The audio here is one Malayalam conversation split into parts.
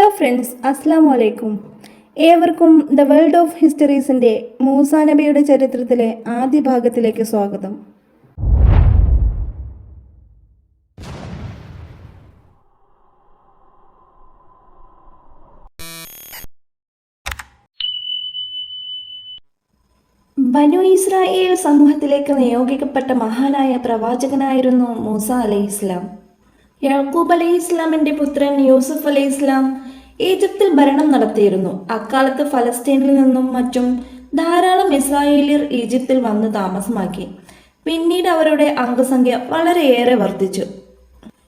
ഹലോ ഫ്രണ്ട്സ് അസ്സാം വലൈക്കും ഏവർക്കും ദ വേൾഡ് ഓഫ് ഹിസ്റ്ററീസിന്റെ മൂസാ നബിയുടെ ചരിത്രത്തിലെ ആദ്യ ഭാഗത്തിലേക്ക് സ്വാഗതം. ബനു ഇസ്രായേൽ സമൂഹത്തിലേക്ക് നിയോഗിക്കപ്പെട്ട മഹാനായ പ്രവാചകനായിരുന്നു മൂസ അലൈഹി ഇസ്ലാം യാക്കൂബ് അലൈഹി ഇസ്ലാമിന്റെ പുത്രൻ യൂസഫ് അലൈഹി ഇസ്ലാം ഈജിപ്തിൽ ഭരണം നടത്തിയിരുന്നു. അക്കാലത്ത് ഫലസ്തീനിൽ നിന്നും മറ്റും ധാരാളം ഇസ്രായേലിയർ ഈജിപ്തിൽ വന്ന് താമസമാക്കി. പിന്നീട് അവരുടെ അംഗസംഖ്യ വളരെയേറെ വർദ്ധിച്ചു.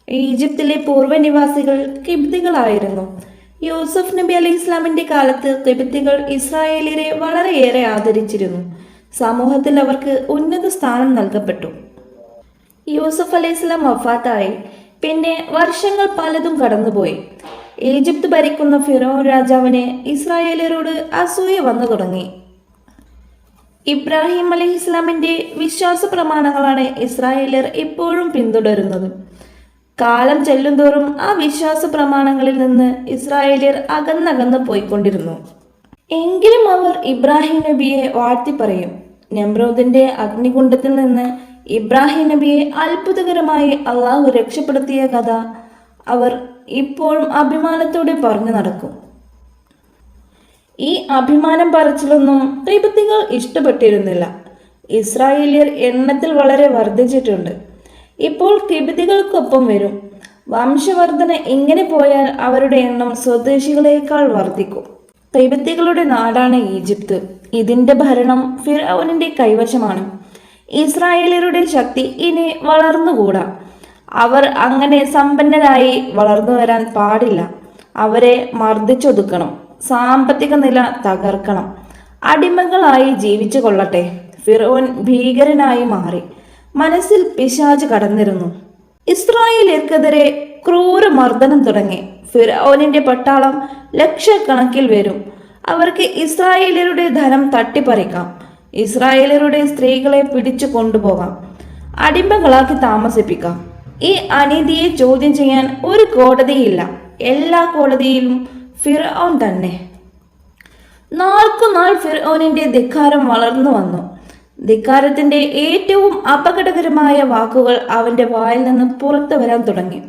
ഈജിപ്തിലെ പൂർവനിവാസികൾ കിബ്തികളായിരുന്നു യൂസഫ് നബി അലി ഇസ്ലാമിന്റെ കാലത്ത് കിബ്തികൾ ഇസ്രായേലിയരെ വളരെയേറെ ആദരിച്ചിരുന്നു. സമൂഹത്തിൽ അവർക്ക് ഉന്നത സ്ഥാനം നൽകപ്പെട്ടു. യൂസഫ് അലൈഹി ഇസ്ലാം വഫാത്തായി. പിന്നെ വർഷങ്ങൾ പലതും കടന്നുപോയി. ഈജിപ്ത് ഭരിക്കുന്ന ഫിറോൻ രാജാവിന് ഇസ്രായേലരോട് അസൂയ വന്നു തുടങ്ങി. ഇബ്രാഹിം അലി ഇസ്ലാമിന്റെ വിശ്വാസ പ്രമാണങ്ങളാണ് ഇസ്രായേലർ ഇപ്പോഴും പിന്തുടരുന്നത്. കാലം ചെല്ലുന്തോറും ആ വിശ്വാസ പ്രമാണങ്ങളിൽ നിന്ന് ഇസ്രായേലിയർ അകന്നകന്ന് പോയിക്കൊണ്ടിരുന്നു. എങ്കിലും അവർ ഇബ്രാഹിം നബിയെ വാഴ്ത്തി പറയും നമ്രോദിന്റെ അഗ്നികുണ്ഡത്തിൽ നിന്ന് ഇബ്രാഹിം നബിയെ അത്ഭുതകരമായി അള്ളാഹു രക്ഷപ്പെടുത്തിയ കഥ അവർ ഇപ്പോഴും അഭിമാനത്തോടെ പറഞ്ഞു നടക്കും. ഈ അഭിമാനം പറച്ചിലൊന്നും കൈബത്തികൾ ഇഷ്ടപ്പെട്ടിരുന്നില്ല. ഇസ്രായേലിയർ എണ്ണത്തിൽ വളരെ വർദ്ധിച്ചിട്ടുണ്ട്. ഇപ്പോൾ കിബിതികൾക്കൊപ്പം വരും. വംശവർധന ഇങ്ങനെ പോയാൽ അവരുടെ എണ്ണം സ്വദേശികളേക്കാൾ വർദ്ധിക്കും. കൈബത്തികളുടെ നാടാണ് ഈജിപ്ത്. ഇതിന്റെ ഭരണം ഫിറൌനിന്റെ കൈവശമാണ്. ഇസ്രായേലിയരുടെ ശക്തി ഇനി വളർന്നുകൂടാ. അവർ അങ്ങനെ സമ്പന്നരായി വളർന്നു വരാൻ പാടില്ല. അവരെ മർദ്ദിച്ചൊതുക്കണം. സാമ്പത്തിക നില തകർക്കണം. അടിമകളായി ജീവിച്ചു കൊള്ളട്ടെ. ഫിറോൻ ഭീകരനായി മാറി. മനസ്സിൽ പിശാജ് കടന്നിരുന്നു. ഇസ്രായേലിയർക്കെതിരെ ക്രൂര മർദ്ദനം തുടങ്ങി. ഫിറോനിന്റെ പട്ടാളം ലക്ഷക്കണക്കിൽ വരും. അവർക്ക് ഇസ്രായേലരുടെ ധനം തട്ടിപ്പറിക്കാം. ഇസ്രായേലരുടെ സ്ത്രീകളെ പിടിച്ചു കൊണ്ടുപോകാം. അടിമകളാക്കി താമസിപ്പിക്കാം. ഈ അനീതിയെ ചോദ്യം ചെയ്യാൻ ഒരു കോടതിയില്ല. എല്ലാ കോടതിയിലും ഫിറോൻ തന്നെ. നാൾക്കുനാൾ ഫിറോനിന്റെ ധിക്കാരം വളർന്നു വന്നു. ധിക്കാരത്തിന്റെ ഏറ്റവും അപകടകരമായ വാക്കുകൾ അവന്റെ വായിൽ നിന്ന് പുറത്തു വരാൻ തുടങ്ങി.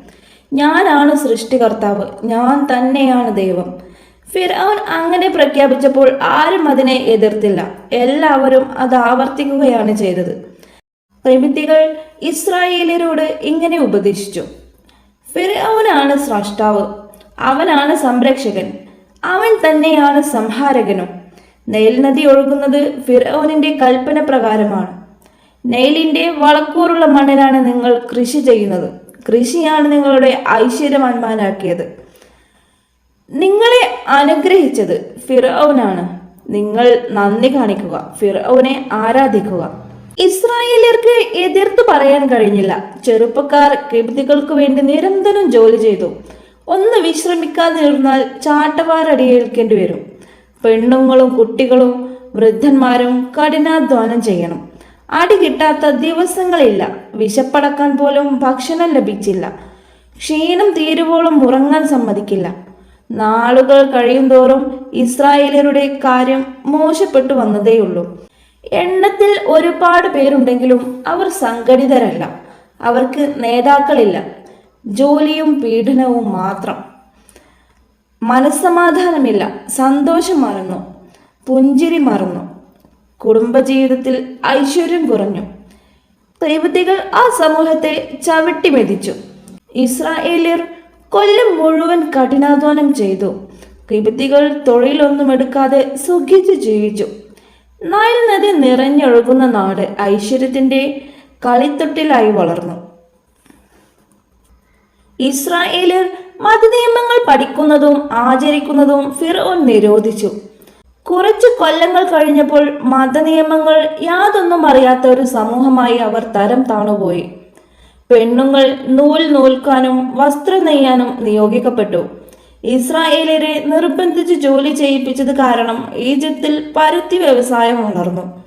ഞാനാണ് സൃഷ്ടികർത്താവ്. ഞാൻ തന്നെയാണ് ദൈവം. ഫിറോൻ അങ്ങനെ പ്രഖ്യാപിച്ചപ്പോൾ ആരും അതിനെ എതിർത്തില്ല. എല്ലാവരും അത് ആവർത്തിക്കുകയാണ് ചെയ്തത്. പ്രമിതികൾ ഇസ്രായേലരോട് ഇങ്ങനെ ഉപദേശിച്ചു. ഫിറവനാണ് സ്രഷ്ടാവ്. അവനാണ് സംരക്ഷകൻ. അവൻ തന്നെയാണ് സംഹാരകനും. നെയിൽ നദി ഒഴുകുന്നത് ഫിറോനിന്റെ കൽപ്പന പ്രകാരമാണ്. നെയിലിന്റെ വളക്കൂറുള്ള മണ്ണിലാണ് നിങ്ങൾ കൃഷി ചെയ്യുന്നത്. കൃഷിയാണ് നിങ്ങളുടെ ഐശ്വര്യവാന്മാനാക്കിയത്. നിങ്ങളെ അനുഗ്രഹിച്ചത് ഫിറോനാണ്. നിങ്ങൾ നന്ദി കാണിക്കുക. ഫിറോനെ ആരാധിക്കുക. ഇസ്രായേലിയർക്ക് എതിർത്തു പറയാൻ കഴിഞ്ഞില്ല. ചെറുപ്പക്കാർ കെബിതികൾക്ക് വേണ്ടി നിരന്തരം ജോലി ചെയ്തു. ഒന്ന് വിശ്രമിക്കാതെ വിശ്രമിക്കാതിരുന്നാൽ ചാട്ടവാരടിയേൽക്കേണ്ടി വരും. പെണ്ണുങ്ങളും കുട്ടികളും വൃദ്ധന്മാരും കഠിനാധ്വാനം ചെയ്യണം. അടി കിട്ടാത്ത ദിവസങ്ങളില്ല. വിശപ്പടക്കാൻ പോലും ഭക്ഷണം ലഭിച്ചില്ല. ക്ഷീണം തീരുവോളം ഉറങ്ങാൻ സമ്മതിക്കില്ല. നാളുകൾ കഴിയുന്തോറും ഇസ്രായേലരുടെ കാര്യം മോശപ്പെട്ടു വന്നതേയുള്ളൂ. എണ്ണത്തിൽ ഒരുപാട് പേരുണ്ടെങ്കിലും അവർ സംഘടിതരല്ല. അവർക്ക് നേതാക്കളില്ല. ജോലിയും പീഡനവും മാത്രം. മനസ്സമാധാനമില്ല. സന്തോഷം മറന്നു. പുഞ്ചിരി മറന്നു. കുടുംബജീവിതത്തിൽ ഐശ്വര്യം കുറഞ്ഞു. ദൈവത്തികൾ ആ സമൂഹത്തെ ചവിട്ടി മെതിച്ചു. ഇസ്രായേലിയർ കൊല്ലം മുഴുവൻ കഠിനാധ്വാനം ചെയ്തു. കിബത്തികൾ തൊഴിലൊന്നും എടുക്കാതെ സുഖിച്ച് ജീവിച്ചു. നൈൽ നദി നിറഞ്ഞൊഴുകുന്ന നാട് ഐശ്വര്യത്തിന്റെ കളിത്തൊട്ടിലായി വളർന്നു. ഇസ്രായേലിൽ മതനിയമങ്ങൾ പഠിക്കുന്നതും ആചരിക്കുന്നതും ഫിറോൻ നിരോധിച്ചു. കുറച്ച് കൊല്ലങ്ങൾ കഴിഞ്ഞപ്പോൾ മതനിയമങ്ങൾ യാതൊന്നും അറിയാത്ത ഒരു സമൂഹമായി അവർ തരം താണുപോയി. പെണ്ണുങ്ങൾ നൂൽ നൂൽക്കാനും വസ്ത്രം നെയ്യാനും നിയോഗിക്കപ്പെട്ടു. ഇസ്രായേലിയരെ നിർബന്ധിച്ച് ജോലി ചെയ്യിപ്പിച്ചത് കാരണം ഈജിപ്തിൽ പരുത്തി വ്യവസായം ഉണർന്നു.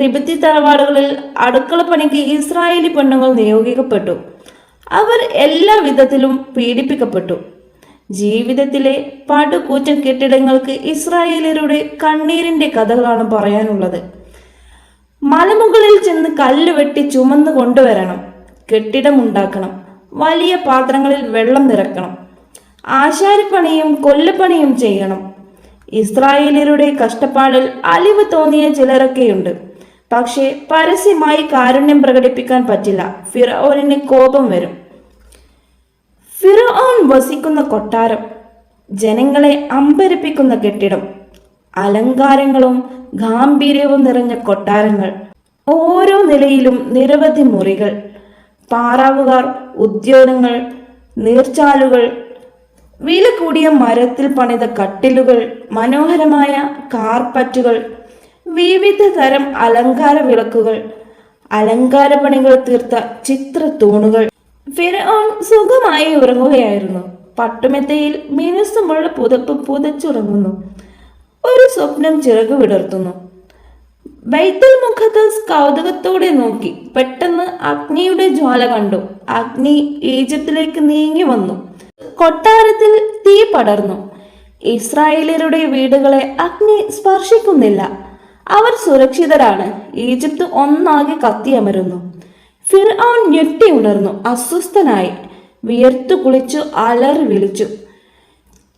തിബത്തി തറവാടുകളിൽ അടുക്കള പണിക്ക് ഇസ്രായേലി പെണ്ണുങ്ങൾ നിയോഗിക്കപ്പെട്ടു. അവർ എല്ലാ വിധത്തിലും പീഡിപ്പിക്കപ്പെട്ടു. ജീവിതത്തിലെ പടുകൂറ്റൻ കെട്ടിടങ്ങൾക്ക് ഇസ്രായേലരുടെ കണ്ണീരിന്റെ കഥകളാണ് പറയാനുള്ളത്. മലമുകളിൽ ചെന്ന് കല്ല് വെട്ടി ചുമന്ന് കൊണ്ടുവരണം കെട്ടിടമുണ്ടാക്കണം. വലിയ പാത്രങ്ങളിൽ വെള്ളം നിറക്കണം ആശാരിപ്പണിയും കൊല്ലപ്പണിയും ചെയ്യണം. ഇസ്രായേലരുടെ കഷ്ടപ്പാടിൽ അലിവ് തോന്നിയ ചിലരൊക്കെയുണ്ട്. പക്ഷേ പരസ്യമായി കാരുണ്യം പ്രകടിപ്പിക്കാൻ പറ്റില്ല. ഫിറോനിന് കോപം വരും. ഫിറോൻ വസിക്കുന്ന കൊട്ടാരം ജനങ്ങളെ അമ്പരപ്പിക്കുന്ന കെട്ടിടം. അലങ്കാരങ്ങളും ഗാംഭീര്യവും നിറഞ്ഞ കൊട്ടാരങ്ങൾ. ഓരോ നിലയിലും നിരവധി മുറികൾ. പാറാവുകാർ ഉദ്യോഗങ്ങൾ നീർച്ചാലുകൾ വില കൂടിയ മരത്തിൽ പണിത കട്ടിലുകൾ മനോഹരമായ കാർപ്പറ്റുകൾ വിവിധ തരം അലങ്കാര വിളക്കുകൾ അലങ്കാര പണികൾ തീർത്ത ചിത്ര തൂണുകൾ. ഫിറോൺ സുഖമായി ഉറങ്ങുകയായിരുന്നു. പട്ടുമെത്തയിൽ മിനുസമുള്ള പുതപ്പ് പുതച്ചുറങ്ങുന്നു. ഒരു സ്വപ്നം ചിറകു വിടർത്തുന്നു. ബൈത്തുൽ മുഖത്ത് കൗതുകത്തോടെ നോക്കി. പെട്ടെന്ന് അഗ്നിയുടെ ജ്വാല കണ്ടു. അഗ്നി ഈജിപ്തിലേക്ക് നീങ്ങി വന്നു. കൊട്ടാരത്തിൽ തീ പടർന്നു. ഇസ്രായേലരുടെ വീടുകളെ അഗ്നി സ്പർശിക്കുന്നില്ല. അവർ സുരക്ഷിതരാണ്. ഈജിപ്ത് ഒന്നാകെ കത്തിയമരുന്നു. ഫിർആൻ ഞെട്ടി ഉണർന്നു. അസ്വസ്ഥനായി. വിയർത്തു കുളിച്ചു അലറി വിളിച്ചു.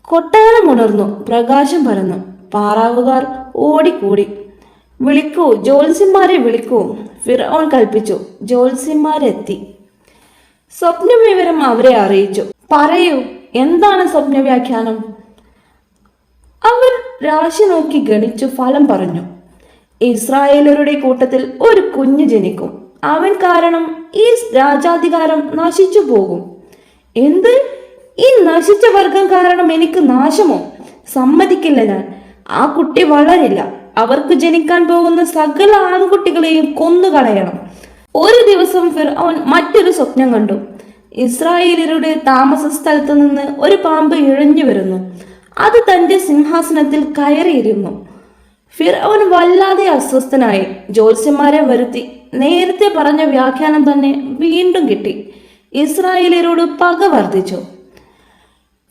കൊട്ടാരം ഉണർന്നു. പ്രകാശം പരന്നു. പാറാവുകാർ ഓടിക്കൂടി. വിളിക്കൂ. ജോത്സ്യന്മാരെ വിളിക്കൂ. ഫിറോൻ കൽപ്പിച്ചു. ജോത്സ്യന്മാരെത്തി സ്വപ്ന വിവരം അവരെ അറിയിച്ചു. പറയൂ എന്താണ് സ്വപ്നവ്യാഖ്യാനം? അവർ രാശി നോക്കി ഗണിച്ചു ഫലം പറഞ്ഞു. ഇസ്രായേലരുടെ കൂട്ടത്തിൽ ഒരു കുഞ്ഞു ജനിക്കും. അവൻ കാരണം ഈ രാജാധികാരം നശിച്ചു പോകും. എന്ത്? ഈ നശിച്ച വർഗം കാരണം എനിക്ക് നാശമോ? സമ്മതിക്കില്ല ഞാൻ. ആ കുട്ടി വളരില്ല. അവർക്ക് ജനിക്കാൻ പോകുന്ന സകല ആൺകുട്ടികളെയും കൊന്നുകളയണം. ഒരു ദിവസം അവൻ മറ്റൊരു സ്വപ്നം കണ്ടു. ഇസ്രായേലരുടെ താമസ സ്ഥലത്ത് നിന്ന് ഒരു പാമ്പ് ഇഴഞ്ഞു വരുന്നു. അത് തന്റെ സിംഹാസനത്തിൽ കയറിയിരുന്നു. ഫിർഔൻ വല്ലാതെ അസ്വസ്ഥനായി. ജ്യോത്സ്യന്മാരെ വരുത്തി. നേരത്തെ പറഞ്ഞ വ്യാഖ്യാനം തന്നെ വീണ്ടും കിട്ടി. ഇസ്രായേലരോട് പക വർദ്ധിച്ചു.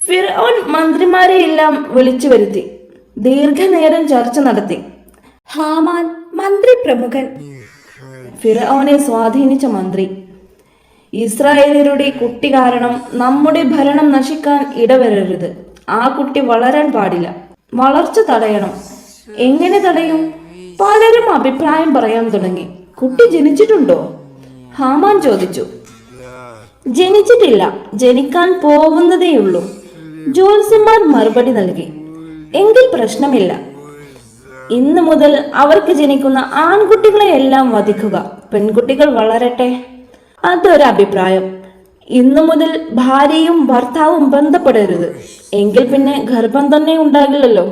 ഫിർഔൻ മന്ത്രിമാരെ എല്ലാം വിളിച്ചു വരുത്തി. ദീർഘനേരം ചർച്ച നടത്തി. ഹാമാൻ മന്ത്രി പ്രമുഖൻ ഫിറോനെ സ്വാധീനിച്ച മന്ത്രി. ഇസ്രായേലരുടെ കുട്ടി കാരണം നമ്മുടെ ഭരണം നശിക്കാൻ ഇടവരരുത്. ആ കുട്ടി വളരാൻ പാടില്ല. വളർച്ച തടയണം. എങ്ങനെ തടയും? പലരും അഭിപ്രായം പറയാൻ തുടങ്ങി. കുട്ടി ജനിച്ചിട്ടുണ്ടോ? ഹാമാൻ ചോദിച്ചു. ജനിച്ചിട്ടില്ല. ജനിക്കാൻ പോകുന്നതേയുള്ളൂ ജ്യോത്സ്യന്മാർ മറുപടി നൽകി. എങ്കിൽ പ്രശ്നമില്ല. ഇന്നു മുതൽ അവർക്ക് ജനിക്കുന്ന ആൺകുട്ടികളെ എല്ലാം വധിക്കുക. പെൺകുട്ടികൾ വളരട്ടെ. അതൊരു അഭിപ്രായം. ഇന്നു മുതൽ ഭാര്യയും ഭർത്താവും ബന്ധപ്പെടരുത്. എങ്കിൽ പിന്നെ ഗർഭം തന്നെ ഉണ്ടാകില്ലല്ലോ.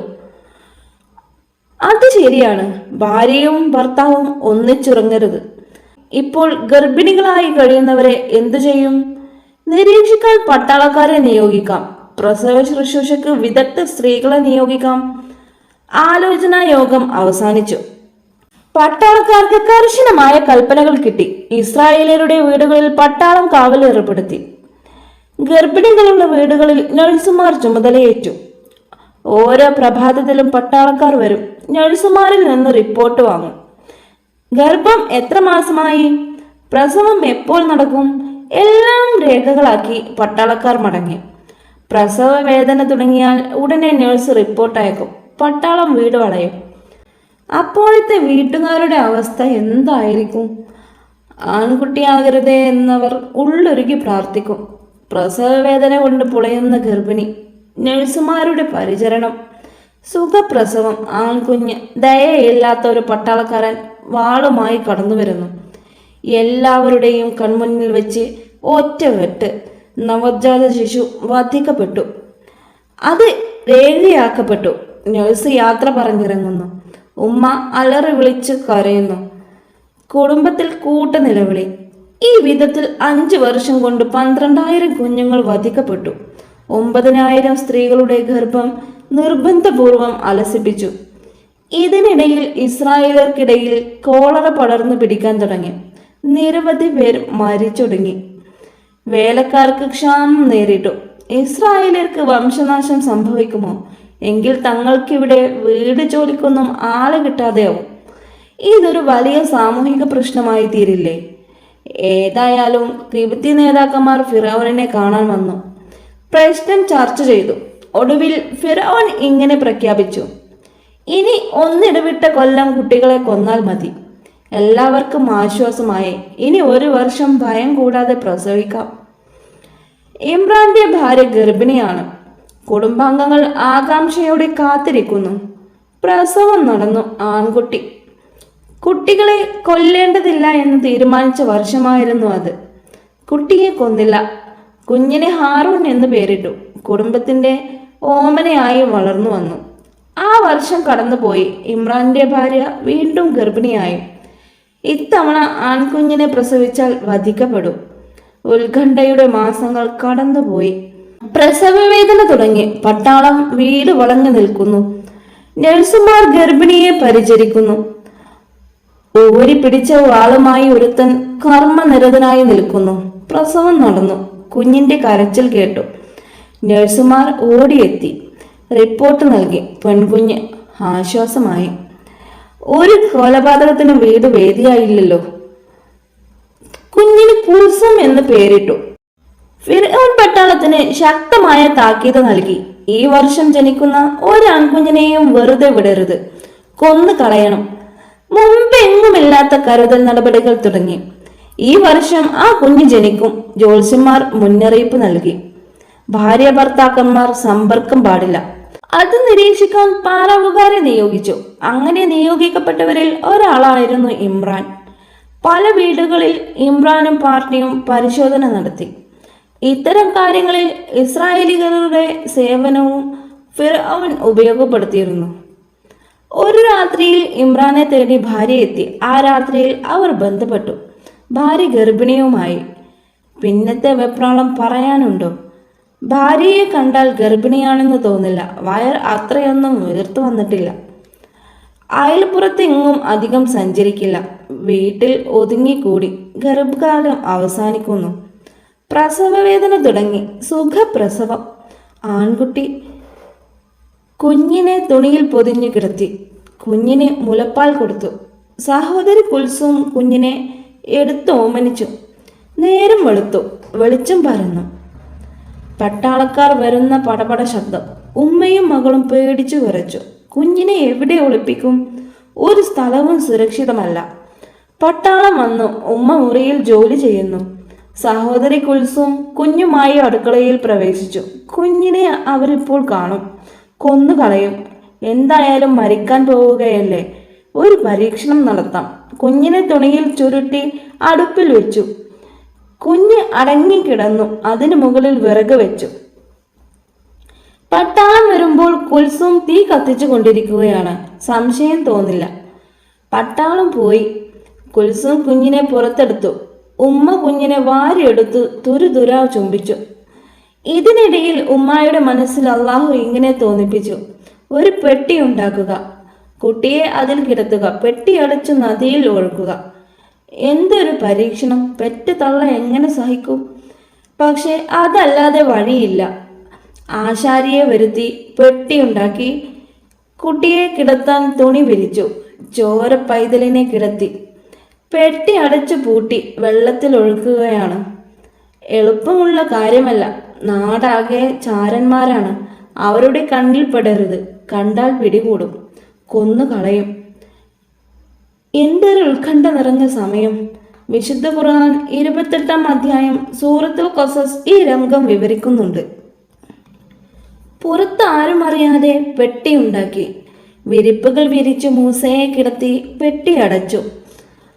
അത് ശരിയാണ്. ഭാര്യയും ഭർത്താവും ഒന്നിച്ചുറങ്ങരുത്. ഇപ്പോൾ ഗർഭിണികളായി കഴിയുന്നവരെ എന്തു ചെയ്യും? നിരീക്ഷിക്കാൻ പട്ടാളക്കാരെ നിയോഗിക്കാം. പ്രസവ ശുശ്രൂഷയ്ക്ക് വിദഗ്ധ സ്ത്രീകളെ നിയോഗിക്കാം. ആലോചനാ യോഗം അവസാനിച്ചു. പട്ടാളക്കാർക്ക് കർശനമായ കൽപ്പനകൾ കിട്ടി. ഇസ്രായേലരുടെ വീടുകളിൽ പട്ടാളം കാവൽ ഏർപ്പെടുത്തി ഗർഭിണികളുള്ള വീടുകളിൽ നഴ്സുമാർ ചുമതലയേറ്റു. ഓരോ പ്രഭാതത്തിലും പട്ടാളക്കാർ വരും. നഴ്സുമാരിൽ നിന്ന് റിപ്പോർട്ട് വാങ്ങും. ഗർഭം എത്ര മാസമായി? പ്രസവം എപ്പോൾ നടക്കും? എല്ലാം രേഖകളാക്കി പട്ടാളക്കാർ മടങ്ങി. പ്രസവ വേദന തുടങ്ങിയാൽ ഉടനെ നഴ്സ് റിപ്പോർട്ട് അയക്കും. പട്ടാളം വീട് വളയും. അപ്പോഴത്തെ വീട്ടുകാരുടെ അവസ്ഥ എന്തായിരിക്കും? ആൺകുട്ടിയാകരുതേ എന്നവർ ഉള്ളൊരുക്കി പ്രാർത്ഥിക്കും. പ്രസവ വേദന കൊണ്ട് പുളയുന്ന ഗർഭിണി നഴ്സുമാരുടെ പരിചരണം സുഖപ്രസവം ആൺകുഞ്ഞ് ദയയില്ലാത്ത ഒരു പട്ടാളക്കാരൻ വാളുമായി കടന്നു വരുന്നു എല്ലാവരുടെയും കൺമുന്നിൽ വെച്ച് ഒറ്റ വെട്ട് നവജാത ശിശു വധിക്കപ്പെട്ടു. അത് രേഖയാക്കപ്പെട്ടു. നഴ്സ് യാത്ര പറഞ്ഞിറങ്ങുന്നു. ഉമ്മ അലറി വിളിച്ച് കരയുന്നു. കുടുംബത്തിൽ കൂട്ട നിലവിളി. ഈ വിധത്തിൽ അഞ്ചു വർഷം കൊണ്ട് പന്ത്രണ്ടായിരം കുഞ്ഞുങ്ങൾ വധിക്കപ്പെട്ടു. ഒമ്പതിനായിരം സ്ത്രീകളുടെ ഗർഭം നിർബന്ധപൂർവം അലസിപ്പിച്ചു. ഇതിനിടയിൽ ഇസ്രായേലർക്കിടയിൽ കോളറ പടർന്നു പിടിക്കാൻ തുടങ്ങി. നിരവധി പേർ മരിച്ചൊടുങ്ങി. വേലക്കാർക്ക് ക്ഷാമം നേരിട്ടു. ഇസ്രായേലർക്ക് വംശനാശം സംഭവിക്കുമോ? എങ്കിൽ തങ്ങൾക്കിവിടെ വീട് ജോലിക്കൊന്നും ആളെ കിട്ടാതെയാവും. ഇതൊരു വലിയ സാമൂഹിക പ്രശ്നമായി തീരില്ലേ ഏതായാലും തിബത്തി നേതാക്കന്മാർ ഫിറോവനെ കാണാൻ വന്നു. പ്രശ്നം ചർച്ച ചെയ്തു. ഒടുവിൽ ഫിറോൻ ഇങ്ങനെ പ്രഖ്യാപിച്ചു. ഇനി ഒന്നിടവിട്ട കൊല്ലം കുട്ടികളെ കൊന്നാൽ മതി. എല്ലാവർക്കും ആശ്വാസമായി. ഇനി ഒരു വർഷം ഭയം കൂടാതെ പ്രസവിക്കാം. ഇമ്രാന്റെ ഭാര്യ ഗർഭിണിയാണ്. കുടുംബാംഗങ്ങൾ ആകാംക്ഷയോടെ കാത്തിരിക്കുന്നു. പ്രസവം നടന്നു ആൺകുട്ടി. കുട്ടികളെ കൊല്ലേണ്ടതില്ല എന്ന് തീരുമാനിച്ച വർഷമായിരുന്നു അത്. കുട്ടിയെ കൊന്നില്ല. കുഞ്ഞിനെ ഹാറൂൺ എന്ന് പേരിട്ടു. കുടുംബത്തിന്റെ ഓമനയായി വളർന്നു വന്നു. ആ വർഷം കടന്നുപോയി. ഇമ്രാന്റെ ഭാര്യ വീണ്ടും ഗർഭിണിയായി. ഇത്തവണ ആൺകുഞ്ഞിനെ പ്രസവിച്ചാൽ വധിക്കപ്പെടും. ഉത്കണ്ഠയുടെ മാസങ്ങൾ കടന്നുപോയി. പ്രസവവേദന തുടങ്ങി. പട്ടാളം വീട് വളഞ്ഞു നിൽക്കുന്നു. നഴ്സുമാർ ഗർഭിണിയെ പരിചരിക്കുന്നു. ഊരി പിടിച്ച വാളുമായി ഒരുത്തൻ കർമ്മനിരതനായി നിൽക്കുന്നു. പ്രസവം നടന്നു. കുഞ്ഞിന്റെ കരച്ചിൽ കേട്ടു. നഴ്സുമാർ ഓടിയെത്തി. റിപ്പോർട്ട് നൽകി. പെൺകുഞ്ഞ് ആശ്വാസമായി. ഒരു കൊലപാതകത്തിന് വീട് വേദിയായില്ലല്ലോ. കുഞ്ഞിന് പുരുഷം എന്ന് പേരിട്ടു. ഫിർഔൻ പട്ടാളത്തിന് ശക്തമായ താക്കീത് നൽകി. ഈ വർഷം ജനിക്കുന്ന ഒരാൺകുഞ്ഞിനെയും വെറുതെ വിടരുത്. കൊന്നു കളയണം. മുമ്പെങ്ങുമില്ലാത്ത കരുതൽ നടപടികൾ തുടങ്ങി. ഈ വർഷം ആ കുഞ്ഞ് ജനിക്കും. ജ്യോത്സ്യന്മാർ മുന്നറിയിപ്പ് നൽകി. ഭാര്യ ഭർത്താക്കന്മാർ സമ്പർക്കം പാടില്ല. അത് നിരീക്ഷിക്കാൻ പാറാവുകാരെ നിയോഗിച്ചു. അങ്ങനെ നിയോഗിക്കപ്പെട്ടവരിൽ ഒരാളായിരുന്നു ഇമ്രാൻ. പല വീടുകളിൽ ഇമ്രാനും പാർട്ടിയും പരിശോധന നടത്തി. ഇത്തരം കാര്യങ്ങളിൽ ഇസ്രായേലികളുടെ സേവനവും ഫിറവൻ ഉപയോഗപ്പെടുത്തിയിരുന്നു. ഒരു രാത്രിയിൽ ഇമ്രാനെ തേടി ഭാര്യ എത്തി. ആ രാത്രിയിൽ അവർ ബന്ധപ്പെട്ടു. ഭാര്യ ഗർഭിണിയുമായി. പിന്നത്തെ വെപ്രാളം പറയാനുണ്ടോ? ഭാര്യയെ കണ്ടാൽ ഗർഭിണിയാണെന്ന് തോന്നില്ല. വയർ അത്രയൊന്നും വീർത്തു വന്നിട്ടില്ല. അയൽപ്പുറത്തെങ്ങും അധികം സഞ്ചരിക്കില്ല. വീട്ടിൽ ഒതുങ്ങിക്കൂടി. ഗർഭകാലം അവസാനിക്കുന്നു. പ്രസവവേദന തുടങ്ങി. സുഖപ്രസവം. ആൺകുട്ടി കുഞ്ഞിനെ തുണിയിൽ പൊതിഞ്ഞു കിടത്തി. കുഞ്ഞിന് മുലപ്പാൽ കൊടുത്തു. സഹോദരി കുൽസും കുഞ്ഞിനെ എടുത്ത് ഓമനിച്ചു. നേരം വെളുത്തു. വെളിച്ചം പരന്നു. പട്ടാളക്കാർ വരുന്ന പടപട ശബ്ദം. ഉമ്മയും മകളും പേടിച്ചു വിറച്ചു. കുഞ്ഞിനെ എവിടെ ഒളിപ്പിക്കും? ഒരു സ്ഥലവും സുരക്ഷിതമല്ല. പട്ടാളം വന്നു. ഉമ്മ മുറിയിൽ ജോലി ചെയ്യുന്നു. സഹോദരി കുൽസും കുഞ്ഞുമായി അടുക്കളയിൽ പ്രവേശിച്ചു. കുഞ്ഞിനെ അവരിപ്പോൾ കാണും. കൊന്നുകളയും. എന്തായാലും മരിക്കാൻ പോവുകയല്ലേ? ഒരു പരീക്ഷണം നടത്താം. കുഞ്ഞിനെ തുണിയിൽ ചുരുട്ടി അടുപ്പിൽ വെച്ചു. കുഞ്ഞ് അടങ്ങിക്കിടന്നു. അതിനു മുകളിൽ വിറക് വെച്ചു. പട്ടാളം വരുമ്പോൾ കുൽസും തീ കത്തിച്ചു കൊണ്ടിരിക്കുകയാണ്. സംശയം തോന്നില്ല. പട്ടാളം പോയി. കുൽസും കുഞ്ഞിനെ പുറത്തെടുത്തു. ഉമ്മ കുഞ്ഞിനെ വാരിയെടുത്ത് തുരുതുരാ ചുംബിച്ചു. ഇതിനിടയിൽ ഉമ്മായുടെ മനസ്സിൽ അള്ളാഹു ഇങ്ങനെ തോന്നിപ്പിച്ചു. ഒരു പെട്ടി ഉണ്ടാക്കുക. കുട്ടിയെ അതിൽ കിടത്തുക. പെട്ടി അടച്ചു നദിയിൽ ഒഴുക്കുക. എന്തൊരു പരീക്ഷണം. പെറ്റ തള്ള എങ്ങനെ സഹിക്കും? പക്ഷെ അതല്ലാതെ വഴിയില്ല. ആശാരിയെ വരുത്തി പെട്ടി ഉണ്ടാക്കി കുട്ടിയെ കിടത്താൻ തുണി വിരിച്ചു. ചോര പൈതലിനെ കിടത്തി. പെട്ടി അടച്ചു പൂട്ടി വെള്ളത്തിൽ ഒഴുക്കുകയാണ് എളുപ്പമുള്ള കാര്യമല്ല. നാടാകെ ചാരന്മാരാണ്. അവരുടെ കണ്ണിൽ പെടരുത്. കണ്ടാൽ പിടികൂടും. കൊന്നു കളയും. എന്തൊരു ഉത്കണ്ഠ നിറഞ്ഞ സമയം. വിശുദ്ധ ഖുർആൻ ഇരുപത്തെട്ടാം അധ്യായം സൂറത്തു കൊസസ് ഈ രംഗം വിവരിക്കുന്നുണ്ട്. പുറത്ത് ആരും അറിയാതെ പെട്ടി ഉണ്ടാക്കി. വിരിപ്പുകൾ വിരിച്ചു മൂസയെ കിടത്തി പെട്ടി അടച്ചു.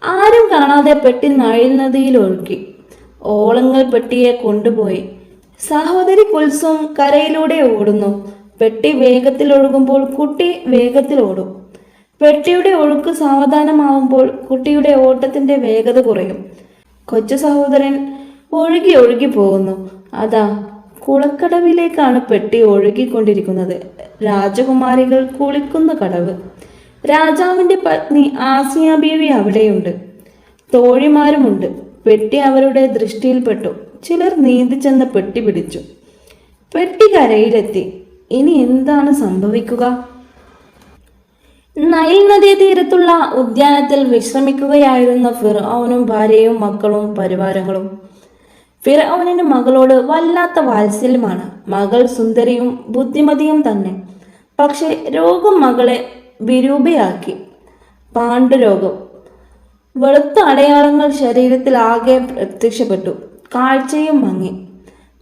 ആരും കാണാതെ പെട്ടി നഴുന്നതിയിൽ ഒഴുക്കി. ഓളങ്ങൾ പെട്ടിയെ കൊണ്ടുപോയി. സഹോദരി കുൽസും കരയിലൂടെ ഓടുന്നു. പെട്ടി വേഗത്തിൽ ഒഴുകുമ്പോൾ കുട്ടി വേഗത്തിൽ ഓടും. പെട്ടിയുടെ ഒഴുക്ക് സാവധാനമാവുമ്പോൾ കുട്ടിയുടെ ഓട്ടത്തിന്റെ വേഗത കുറയും. കൊച്ചു സഹോദരൻ ഒഴുകി ഒഴുകി പോകുന്നു. അതാ കുളക്കടവിലേക്കാണ് പെട്ടി ഒഴുകിക്കൊണ്ടിരിക്കുന്നത്. രാജകുമാരികൾ കുളിക്കുന്ന കടവ്. രാജാവിന്റെ പത്നി ആസിയ അവിടെയുണ്ട്. തോഴിമാരുമുണ്ട്. പെട്ടി അവരുടെ ദൃഷ്ടിയിൽപ്പെട്ടു. ചിലർ നീന്തി ചെന്ന് പെട്ടി പിടിച്ചു. പെട്ടി കരയിലെത്തി. ഇനി എന്താണ് സംഭവിക്കുക? നൈൽ നദീ തീരത്തുള്ള ഉദ്യാനത്തിൽ വിശ്രമിക്കുകയായിരുന്ന ഫിർഔനും ഭാര്യയും മക്കളും പരിവാരങ്ങളും. ഫിറൌനിന് മകളോട് വല്ലാത്ത വാത്സല്യമാണ്. മകൾ സുന്ദരിയും ബുദ്ധിമതിയും തന്നെ. പക്ഷെ രോഗം മകളെ വിരൂപയാക്കി. പാണ്ഡുരോഗം. വെളുത്ത അടയാളങ്ങൾ ശരീരത്തിൽ ആകെ പ്രത്യക്ഷപ്പെട്ടു. കാഴ്ചയും മങ്ങി.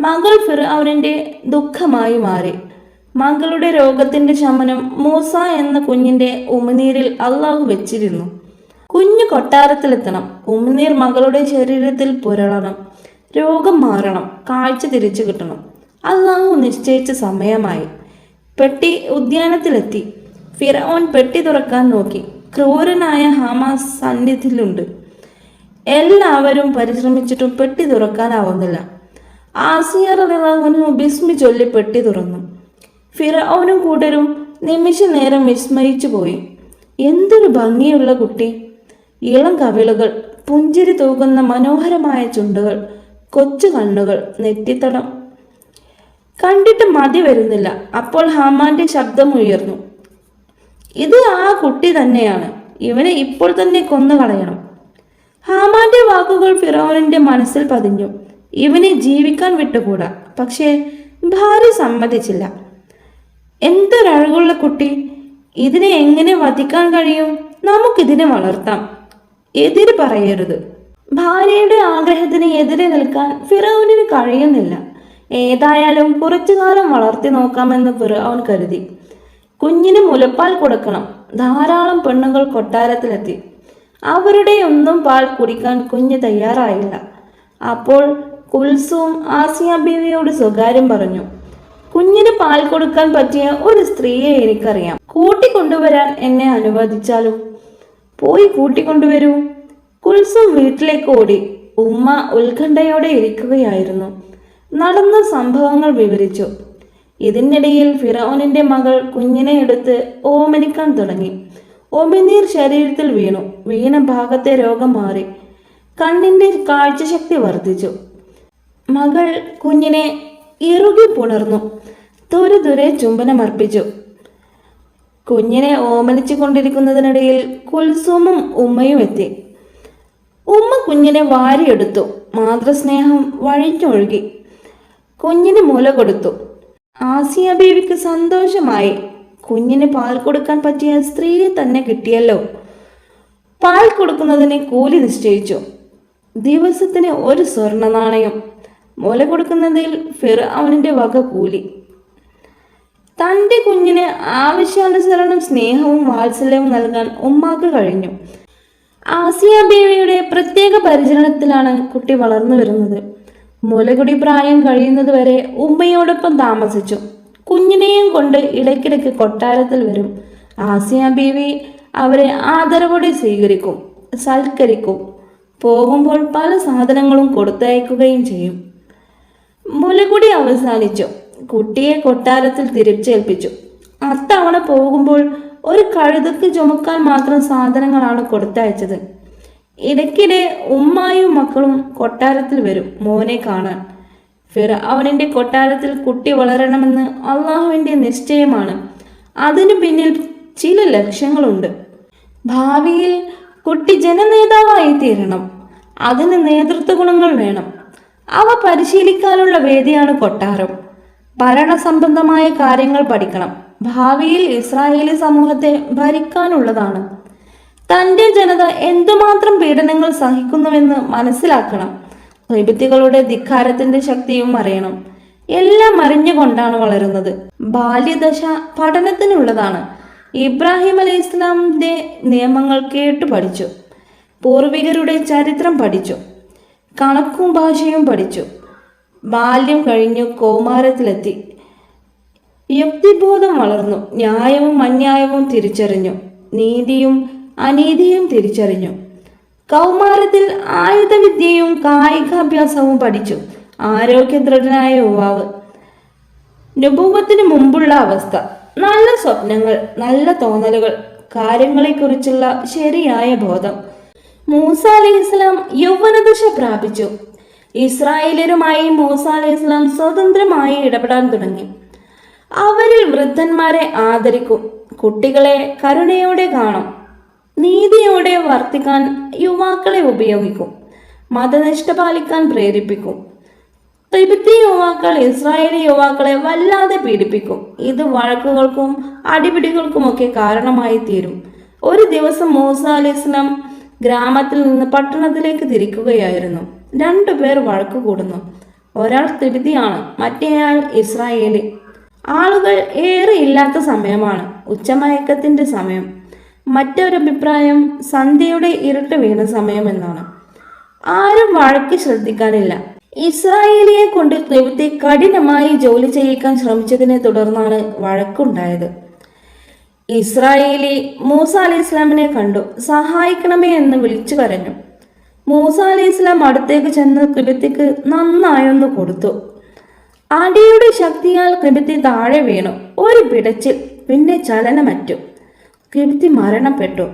മകൾ ഫിർഅവനിന്റെ ദുഃഖമായി മാറി. മകളുടെ രോഗത്തിന്റെ ശമനം മൂസ എന്ന കുഞ്ഞിന്റെ ഉമിനീരിൽ അള്ളാഹു വെച്ചിരുന്നു. കുഞ്ഞു കൊട്ടാരത്തിലെത്തണം. ഉമിനീർ മകളുടെ ശരീരത്തിൽ പുരളണം. രോഗം മാറണം. കാഴ്ച തിരിച്ചു കിട്ടണം. അള്ളാഹു നിശ്ചയിച്ച സമയമായി. പെട്ടി ഉദ്യാനത്തിലെത്തി. ഫിറോൻ പെട്ടി തുറക്കാൻ നോക്കി. ക്രൂരനായ ഹമാസ് സന്നിധിയിലുണ്ട്. എല്ലാവരും പരിശ്രമിച്ചിട്ടും പെട്ടി തുറക്കാനാവുന്നില്ല. ആസിയർ റളിയല്ലാഹു ബിസ്മി ചൊല്ലി പെട്ടി തുറന്നു. ഫിറോനും കൂടരും നിമിഷ നേരം വിസ്മയിച്ചു പോയി. എന്തൊരു ഭംഗിയുള്ള കുട്ടി. ഇളം കവിളുകൾ പുഞ്ചിരി തൂകുന്ന മനോഹരമായ ചുണ്ടുകൾ കൊച്ചു കണ്ണുകൾ നെറ്റിത്തടം. കണ്ടിട്ട് മതി വരുന്നില്ല. അപ്പോൾ ഹാമാന്റെ ശബ്ദം ഉയർന്നു. ഇത് ആ കുട്ടി തന്നെയാണ്. ഇവനെ ഇപ്പോൾ തന്നെ കൊന്നു കളയണം. ഹാമാന്റെ വാക്കുകൾ ഫിറോനിന്റെ മനസ്സിൽ പതിഞ്ഞു. ഇവനെ ജീവിക്കാൻ വിട്ടുകൂടാ. പക്ഷേ ഭാര്യ സമ്മതിച്ചില്ല. എന്തൊരഴകുള്ള കുട്ടി. ഇതിനെ എങ്ങനെ വധിക്കാൻ കഴിയും? നമുക്കിതിനെ വളർത്താം. എതിര് പറയരുത്. ഭാര്യയുടെ ആഗ്രഹത്തിന് എതിരെ നിൽക്കാൻ ഫിറോവിന് കഴിയുന്നില്ല. ഏതായാലും കുറച്ചു കാലം വളർത്തി നോക്കാമെന്ന് ഫിറോൻ കരുതി. കുഞ്ഞിന് മുലപ്പാൽ കൊടുക്കണം. ധാരാളം പെണ്ണുങ്ങൾ കൊട്ടാരത്തിലെത്തി. അവരുടെ ഒന്നും പാൽ കുടിക്കാൻ കുഞ്ഞ് തയ്യാറായില്ല. അപ്പോൾ കുൽസും ആസിയ ബീവിയോട് സ്വകാര്യം പറഞ്ഞു. കുഞ്ഞിന് പാൽ കൊടുക്കാൻ പറ്റിയ ഒരു സ്ത്രീയെ എനിക്കറിയാം. കൂട്ടിക്കൊണ്ടുവരാൻ എന്നെ അനുവദിച്ചാലും? പോയി കൂട്ടിക്കൊണ്ടുവരൂ. കുൽസും വീട്ടിലേക്ക് ഓടി. ഉമ്മ ഉത്കണ്ഠയോടെ ഇരിക്കുകയായിരുന്നു. നടന്ന സംഭവങ്ങൾ വിവരിച്ചു. ഇതിനിടയിൽ ഫിറോനിന്റെ മകൾ കുഞ്ഞിനെ എടുത്ത് ഓമനിക്കാൻ തുടങ്ങി. ഒമിനീർ ശരീരത്തിൽ വീണു. വീണ ഭാഗത്തെ രോഗം മാറി. കണ്ണിന്റെ കാഴ്ചശക്തി വർദ്ധിച്ചു. മകൾ കുഞ്ഞിനെ ഇറുകി പുണർന്നു. ദൂരെ ദൂരെ ചുംബനമർപ്പിച്ചു. കുഞ്ഞിനെ ഓമനിച്ചു കൊണ്ടിരിക്കുന്നതിനിടയിൽ കുൽസുമും ഉമ്മയും എത്തി. ഉമ്മ കുഞ്ഞിനെ വാരിയെടുത്തു. മാതൃസ്നേഹം വഴിഞ്ഞൊഴുകി. കുഞ്ഞിന് മുല കൊടുത്തു. ആസിയ ബീവിക്ക് സന്തോഷമായി. കുഞ്ഞിന് പാൽ കൊടുക്കാൻ പറ്റിയ സ്ത്രീയെ തന്നെ കിട്ടിയല്ലോ. പാൽ കൊടുക്കുന്നതിന് കൂലി നിശ്ചയിച്ചു. ദിവസത്തിന് ഒരു സ്വർണ നാണയം. മുല കൊടുക്കുന്നതിൽ ഫിർ അവനിന്റെ വക കൂലി. തന്റെ കുഞ്ഞിന് ആവശ്യാനുസരണം സ്നേഹവും വാത്സല്യവും നൽകാൻ ഉമ്മാക്ക് കഴിഞ്ഞു. ആസിയ ബേബിയുടെ പ്രത്യേക പരിചരണത്തിലാണ് കുട്ടി വളർന്നു വരുന്നത്. മുലകുടി പ്രായം കഴിയുന്നതുവരെ ഉമ്മയോടൊപ്പം താമസിച്ചു. കുഞ്ഞിനെയും കൊണ്ട് ഇടയ്ക്കിടയ്ക്ക് കൊട്ടാരത്തിൽ വരും. ആസിയ ബീവി അവരെ ആദരവോടെ സ്വീകരിക്കും സൽക്കരിക്കും. പോകുമ്പോൾ പല സാധനങ്ങളും കൊടുത്തയക്കുകയും ചെയ്യും. മുലകുടി അവസാനിച്ചു. കുട്ടിയെ കൊട്ടാരത്തിൽ തിരിച്ചേൽപ്പിച്ചു. അത്തവണ പോകുമ്പോൾ ഒരു കഴുതക്ക് ചുമക്കാൻ മാത്രം സാധനങ്ങളാണ് കൊടുത്തയച്ചത്. ഇടയ്ക്കിടെ ഉമ്മായും മക്കളും കൊട്ടാരത്തിൽ വരും മോനെ കാണാൻ. ഫിറ അവനിന്റെ കൊട്ടാരത്തിൽ കുട്ടി വളരണമെന്ന് അള്ളാഹുവിന്റെ നിശ്ചയമാണ്. അതിനു പിന്നിൽ ചില ലക്ഷ്യങ്ങളുണ്ട്. ഭാവിയിൽ കുട്ടി ജനനേതാവായി തീരണം. അതിന് നേതൃത്വ ഗുണങ്ങൾ വേണം. അവ പരിശീലിക്കാനുള്ള വേദിയാണ് കൊട്ടാരം. ഭരണ സംബന്ധമായ കാര്യങ്ങൾ പഠിക്കണം. ഭാവിയിൽ ഇസ്രായേലി സമൂഹത്തെ ഭരിക്കാനുള്ളതാണ്. തന്റെ ജനത എന്തുമാത്രം പീഡനങ്ങൾ സഹിക്കുന്നുവെന്ന് മനസ്സിലാക്കണം. വിപത്തികളുടെ ധിക്കാരത്തിന്റെ ശക്തിയും അറിയണം. എല്ലാം അറിഞ്ഞുകൊണ്ടാണ് വളരുന്നത്. ബാല്യദശ പഠനത്തിനുള്ളതാണ്. ഇബ്രാഹിം അലൈഹി ഇസ്ലാമിന്റെ നിയമങ്ങൾ കേട്ടു പഠിച്ചു. പൂർവികരുടെ ചരിത്രം പഠിച്ചു. കണക്കും ഭാഷയും പഠിച്ചു. ബാല്യം കഴിഞ്ഞു കൗമാരത്തിലെത്തി. യുക്തിബോധം വളർന്നു. ന്യായവും അന്യായവും തിരിച്ചറിഞ്ഞു. നീതിയും അനീതിയും തിരിച്ചറിഞ്ഞു. കൗമാരത്തിൽ ആയുധവിദ്യയും കായികാഭ്യാസവും പഠിച്ചു. ആരോഗ്യദൃഢനായ യുവാവ്. നുപൂവത്തിന് മുമ്പുള്ള അവസ്ഥ. നല്ല സ്വപ്നങ്ങൾ നല്ല തോന്നലുകൾ കാര്യങ്ങളെക്കുറിച്ചുള്ള ശരിയായ ബോധം. മൂസ അലി ഇസ്ലാം യൗവനദിശ പ്രാപിച്ചു. ഇസ്രായേലരുമായി മൂസ അലി ഇസ്ലാം സ്വതന്ത്രമായി ഇടപെടാൻ തുടങ്ങി. അവരിൽ വൃദ്ധന്മാരെ ആദരിക്കും. കുട്ടികളെ കരുണയോടെ കാണും. നീതിയോടെ വർത്തിക്കാൻ യുവാക്കളെ ഉപയോഗിക്കും. മതനിഷ്ഠ പാലിക്കാൻ പ്രേരിപ്പിക്കും. ത്രിപത്തി യുവാക്കൾ ഇസ്രായേലി യുവാക്കളെ വല്ലാതെ പീഡിപ്പിക്കും. ഇത് വഴക്കുകൾക്കും അടിപിടികൾക്കുമൊക്കെ കാരണമായി തീരും. ഒരു ദിവസം മൂസ അലി ഗ്രാമത്തിൽ നിന്ന് പട്ടണത്തിലേക്ക് തിരിക്കുകയായിരുന്നു. രണ്ടുപേർ വഴക്കു കൂടുന്നു. ഒരാൾ ത്രിപതിയാണ് മറ്റേയാൾ ഇസ്രായേലി. ആളുകൾ ഏറെ ഇല്ലാത്ത സമയമാണ് ഉച്ചമയക്കത്തിന്റെ സമയം. മറ്റൊരഭിപ്രായം സന്ധ്യയുടെ ഇരുട്ട് വീണ സമയം എന്നാണ്. ആരും വഴക്ക് ശ്രദ്ധിക്കാനില്ല ഇസ്രായേലിയെ കൊണ്ട് ദൈവത്തെ കഠിനമായി ജോലി ചെയ്യിക്കാൻ ശ്രമിച്ചതിനെ തുടർന്നാണ് വഴക്കുണ്ടായത്. ഇസ്രായേലി മൂസ അലി ഇസ്ലാമിനെ കണ്ടു. സഹായിക്കണമേ എന്ന് വിളിച്ചു കരഞ്ഞു. മൂസ അലി ഇസ്ലാം അടുത്തേക്ക് ചെന്ന് കൃപത്തിക്ക് നന്നായൊന്ന് കൊടുത്തു. അടിയുടെ ശക്തിയാൽ കൃപത്തി താഴെ വീണു. ഒരു പിടച്ചിൽ പിന്നെ ചലനമറ്റു. കൃപത്തി മരണപ്പെട്ടു